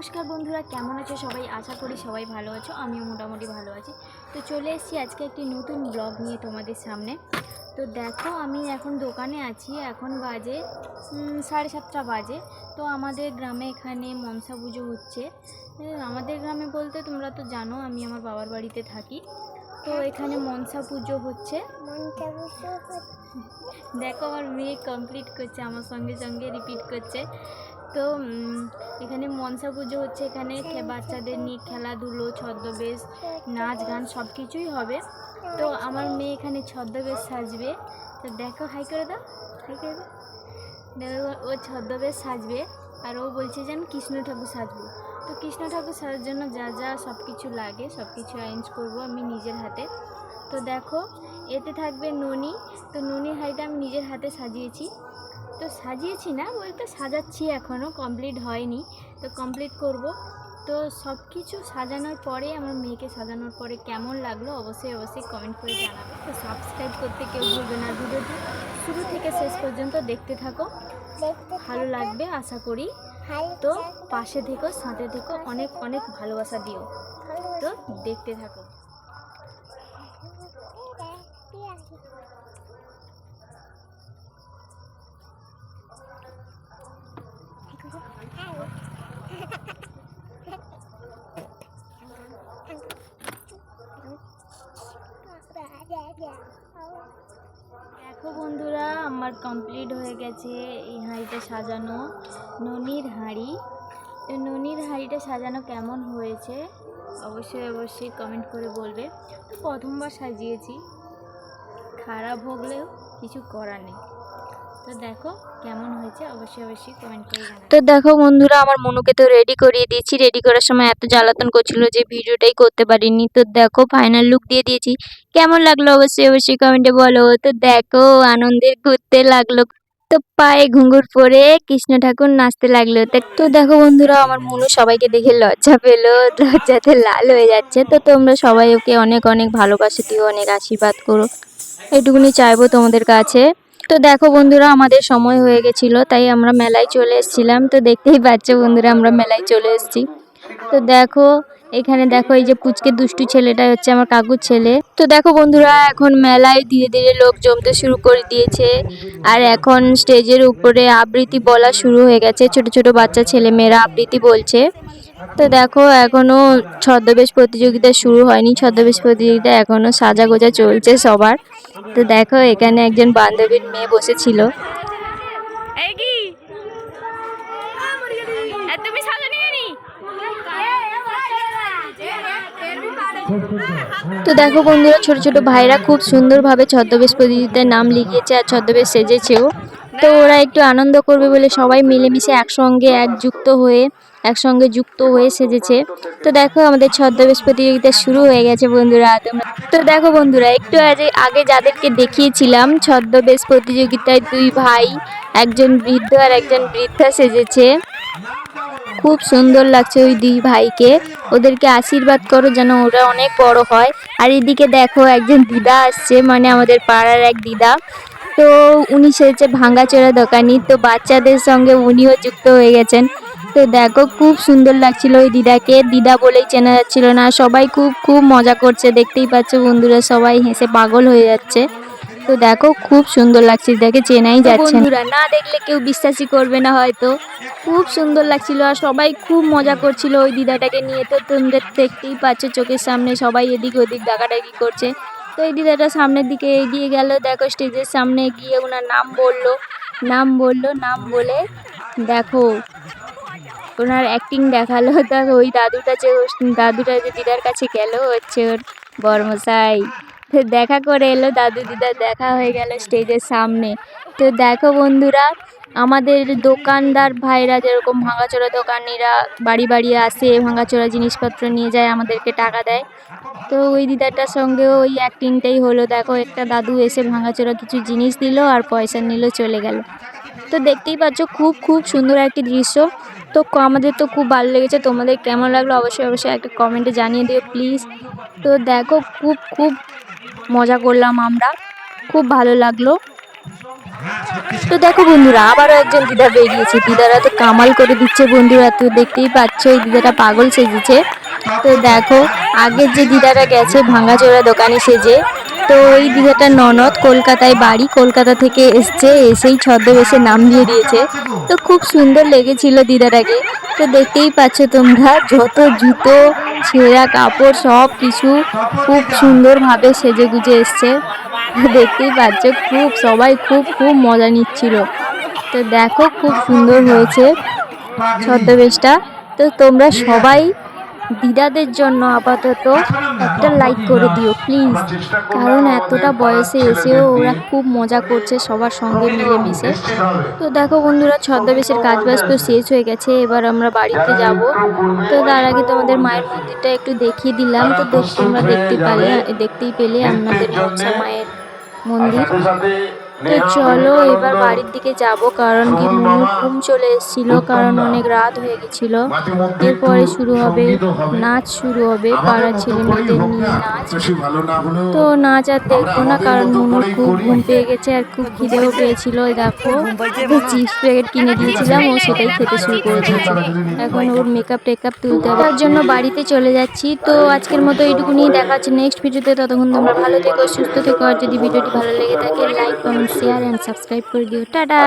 নমস্কার বন্ধুরা কেমন আছো সবাই? আশা করি সবাই ভালো আছো আমিও মোটামুটি ভালো আছি। তো চলে এসেছি আজকে একটি নতুন ব্লগ নিয়ে তোমাদের সামনে। তো দেখো আমি এখন দোকানে আছি এখন বাজে সাড়ে সাতটা বাজে। তো আমাদের গ্রামে এখানে মনসা পুজো হচ্ছে। আমাদের গ্রামে বলতে তোমরা তো জানো আমি আমার বাবার বাড়িতে থাকি। তো এখানে মনসা পুজো হচ্ছে। দেখো আমার মেয়ে কমপ্লিট করছে আমার সঙ্গে সঙ্গে রিপিট করছে। তো এখানে মনসা পুজো হচ্ছে এখানে বাচ্চাদের নিয়ে খেলাধুলো, ছদ্মবেশ নাচ গান সব কিছুই হবে। তো আমার মেয়ে এখানে ছদ্মবেশ সাজবে। তো দেখো, হাই করে দাও, হাই করে দাও। দেখো, ও ছদ্মবেশ সাজবে আর ও বলছে যে আমি কৃষ্ণ ঠাকুর সাজবো। তো কৃষ্ণ ঠাকুর সাজার জন্য যা যা সব কিছু লাগে সব কিছু অ্যারেঞ্জ করব আমি নিজের হাতে। তো দেখো, এতে থাকবে ননি। তো ননির হাড়িটা আমি নিজের হাতে সাজিয়েছি। তো সাজিয়েছি না বলতে সাজাচ্ছি এখনও কমপ্লিট হয়নি। তো কমপ্লিট করব। তো সব কিছু সাজানোর পরে আমার মেয়েকে সাজানোর পরে কেমন লাগল অবশ্যই অবশ্যই কমেন্ট করে জানাবে। তো সাবস্ক্রাইব করতে কেউ ভুলবে না ভিডিওটি। শুরু থেকে শেষ পর্যন্ত দেখতে থাকো। ভালো লাগবে আশা করি। তো পাশে থেকো সাথে থেকো অনেক অনেক ভালোবাসা দিও। তো দেখতে থাকো। দেখো বন্ধুরা, আমার কমপ্লিট হয়ে গেছে এই হাঁড়িটা সাজানো, ননির হাঁড়ি। তো ননির হাঁড়িটা সাজানো কেমন হয়েছে? অবশ্যই অবশ্যই কমেন্ট করে বলবে। তো প্রথমবার সাজিয়েছি। খারাপ হলেও কিছু করার নেই। তো দেখো কেমন হয়েছে, অবশ্যই অবশ্যই কমেন্ট করে তো দেখো বন্ধুরা, আমার মনুকে তো রেডি করিয়ে দিয়েছি। রেডি করার সময় এত জ্বালাতন করছিল যে ভিডিওটাই করতে পারিনি। তো দেখো ফাইনাল লুক দিয়ে দিয়েছি। কেমন লাগল অবশ্যই অবশ্যই কমেন্টে বলো। তো দেখো আনন্দে ঘুরতে লাগল। তো পায়ে ঘুঙ্গুর পরে কৃষ্ণ ঠাকুর নাচতে লাগল। তো দেখো বন্ধুরা, আমার মনু সবাইকে দেখে লজ্জা পেল। লজ্জাতে লাল হয়ে যাচ্ছে। তো তোমরা সবাই ওকে অনেক অনেক ভালোবাসা, দিও অনেক আশীর্বাদ করো। এটুকুনি চাইব তোমাদের কাছে। তো দেখো বন্ধুরা, আমাদের সময় হয়ে গেছিল, তাই আমরা মেলায় চলে এসেছিলাম। তো দেখতেই পাচ্ছ বন্ধুরা, আমরা মেলায় চলে এসেছি। তো দেখো, এখানে দেখো এই যে পুচকে দুষ্টু ছেলেটা হচ্ছে আমার কাকুর ছেলে। তো দেখো বন্ধুরা, এখন মেলায় ধীরে ধীরে লোক জমতে শুরু করে দিয়েছে। আর এখন স্টেজের উপরে আবৃত্তি বলা শুরু হয়ে গেছে। ছোট ছোট বাচ্চা ছেলে মেয়েরা আবৃত্তি বলছে। তো দেখো এখনও ছদ্মবেশ প্রতিযোগিতা শুরু হয়নি। ছদ্মবেশ প্রতিযোগিতা এখনও সাজা গোজা চলছে সবার। তো দেখো এখানে একজন বান্ধবীর মেয়ে বসেছিল। তুমি সাজা তো দেখো বন্ধুরা ছোট ছোট ভাইরা খুব সুন্দরভাবে ছদ্মবেশ প্রতিযোগিতায় নাম লিখিয়েছে আর ছদ্মবেশ সেজেছেও। তো ওরা একটু আনন্দ করবে বলে সবাই মিলেমিশে একসঙ্গে একযুক্ত হয়ে একসঙ্গে যুক্ত হয়ে সেজেছে। তো দেখো আমাদের ছদ্মবেশ প্রতিযোগিতা শুরু হয়ে গেছে বন্ধুরা তো দেখো বন্ধুরা, একটু আগে আগে যাদেরকে দেখিয়েছিলাম ছদ্মবেশ প্রতিযোগিতায় দুই ভাই, একজন বৃদ্ধ আর একজন বৃদ্ধা সেজেছে। খুব সুন্দর লাগছে ওই দুই ভাইকে। ওদেরকে আশীর্বাদ করো যেন ওরা অনেক বড় হয়। আর এদিকে দেখো একজন দিদা আসছে মানে আমাদের পাড়ার এক দিদা। তো উনি সেজেছে ভাঙ্গাচোরা দোকানি। তো বাচ্চাদের সঙ্গে উনিও যুক্ত হয়ে গেছেন। তো দেখো খুব সুন্দর লাগছিল ওই দিদাকে। দিদা বলেই চেনা যাচ্ছিল না সবাই খুব খুব মজা করছে দেখতেই পাচ্ছ বন্ধুরা সবাই হেসে পাগল হয়ে যাচ্ছে। তো দেখো খুব সুন্দর লাগছে দিদাকে চেনাই যাচ্ছে। বন্ধুরা না দেখলে কেউ বিশ্বাসই করবে না হয়তো। খুব সুন্দর লাগছিল আর সবাই খুব মজা করছিল ওই দিদাটাকে নিয়ে। তো তোমরা দেখতেই পাচ্ছ চোখের সামনে সবাই এদিক ওদিক ডাকাডাকি করছে। তো এই দিদাটা সামনের দিকে এগিয়ে গেল দেখো স্টেজের সামনে গিয়ে ওনার নাম বলল নাম বলল নাম বলে দেখো ওনার অ্যাক্টিং দেখাল দেখো ওই দাদুটা যে দাদুটা যে দিদার কাছে গেল, হচ্ছে ওর বর্মশাই। তো দেখা করে এলো, দাদু দিদার দেখা হয়ে গেল স্টেজের সামনে। তো দেখো বন্ধুরা, আমাদের দোকানদার ভাইরা যেরকম ভাঙাচোরা দোকানিরা বাড়ি বাড়ি আসে, ভাঙাচোরা জিনিসপত্র নিয়ে যায়, আমাদেরকে টাকা দেয়। তো ওই দিদাটার সঙ্গেও ওই অ্যাক্টিংটাই হলো। দেখো একটা দাদু এসে ভাঙাচোরা কিছু জিনিস দিল আর পয়সা নিল, চলে গেল। তো দেখতেই পাচ্ছ, খুব খুব সুন্দর একটি দৃশ্য। তো আমাদের তো খুব ভালো লেগেছে। তোমাদের কেমন লাগল অবশ্যই অবশ্যই একটা কমেন্টে জানিয়ে দিও প্লিজ তো দেখো, খুব খুব মজা করলাম আমরা। খুব ভালো লাগল। তো দেখো বন্ধুরা, আবারও একজন দিদা বেরিয়েছে। দিদারা তো কামাল করে দিচ্ছে বন্ধুরা, তো দেখতেই পাচ্ছ, এই দিদাটা পাগল সেজেছে। তো দেখো, আগের যে দিদারা গেছে, ভাঙাচোরা দোকানে সেজে তো এই দিদাটা ননদ কলকাতায় বাড়ি কলকাতা থেকে এসছে, এসেই ছদ্মবেশে নাম দিয়ে দিয়েছে। তো খুব সুন্দর লেগেছিল দিদাটাকে। তো দেখতেই পাচ্ছ তোমরা, যত জুতো, ছেঁড়া কাপড়, সব কিছু খুব সুন্দরভাবে সেজে গুজে এসছে। দেখতেই পাচ্ছ, খুব, সবাই খুব খুব মজা নিচ্ছিল। তো দেখো, খুব সুন্দর হয়েছে ছদ্মবেশটা। তো তোমরা সবাই দিদাদের জন্য আপাতত একটা লাইক করে দিও প্লিজ কারণ এতটা বয়সে এসেও ওরা খুব মজা করছে সবার সঙ্গে মিলেমিশে। তো দেখো বন্ধুরা ছদ্মবেশের কাজ বাজ তো শেষ হয়ে গেছে এবার আমরা বাড়িতে যাব। তো তার আগে তোমাদের মায়ের মন্দিরটা একটু দেখিয়ে দিলাম। তো তোমরা দেখতে পেলে দেখতেই পেলে আপনাদের মনসা মায়ের মন্দির। তো চলো এবার বাড়ির দিকে যাব কারণ কি ঘুম চলে এসেছিল কারণ অনেক রাত হয়ে গেছিল। এরপরে শুরু হবে নাচ শুরু হবে পাড়ার ছেলে মেয়েদের নিয়ে নাচ। তো নাচ আর দেখব না কারণ মুনুর খুব ঘুম পেয়ে গেছে আর খুব খিদেও পেয়েছিল ওই দেখো। চিপস প্যাকেট কিনে দিয়েছিলাম ও সেটাই খেতে শুরু করে দিয়েছে এখন ওর মেকআপ টেকআপ তুলতে হবে। তার জন্য বাড়িতে চলে যাচ্ছি। তো আজকের মতো এইটুকুনি দেখা হচ্ছে নেক্সট ভিডিওতে ততক্ষণ তোমরা ভালো থেকো সুস্থ থেকো আর যদি ভিডিওটি ভালো লেগে থাকে like comment share and subscribe করে দিও। টাটা!